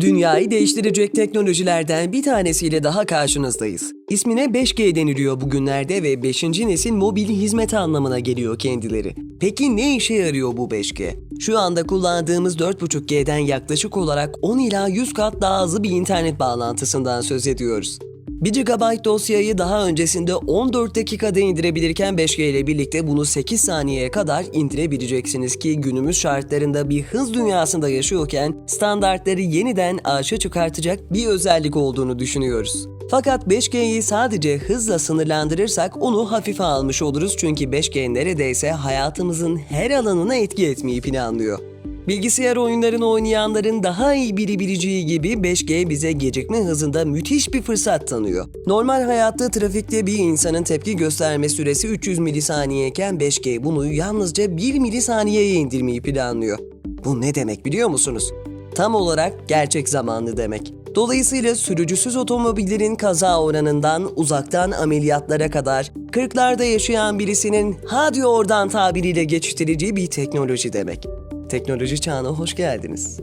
Dünyayı değiştirecek teknolojilerden bir tanesiyle daha karşınızdayız. İsmine 5G deniliyor bugünlerde ve 5. nesil mobil hizmet anlamına geliyor kendileri. Peki ne işe yarıyor bu 5G? Şu anda kullandığımız 4.5G'den yaklaşık olarak 10 ila 100 kat daha hızlı bir internet bağlantısından söz ediyoruz. 1 GB dosyayı daha öncesinde 14 dakikada indirebilirken 5G ile birlikte bunu 8 saniyeye kadar indirebileceksiniz ki günümüz şartlarında bir hız dünyasında yaşıyorken standartları yeniden arşa çıkartacak bir özellik olduğunu düşünüyoruz. Fakat 5G'yi sadece hızla sınırlandırırsak onu hafife almış oluruz çünkü 5G neredeyse hayatımızın her alanına etki etmeyi planlıyor. Bilgisayar oyunlarını oynayanların daha iyi bilebileceği gibi 5G bize gecikme hızında müthiş bir fırsat tanıyor. Normal hayatta trafikte bir insanın tepki gösterme süresi 300 milisaniyeyken 5G bunu yalnızca 1 milisaniyeye indirmeyi planlıyor. Bu ne demek biliyor musunuz? Tam olarak gerçek zamanlı demek. Dolayısıyla sürücüsüz otomobillerin kaza oranından uzaktan ameliyatlara kadar 40'larda yaşayan birisinin hadi oradan tabiriyle geçiştirici bir teknoloji demek. Teknoloji çağına hoş geldiniz.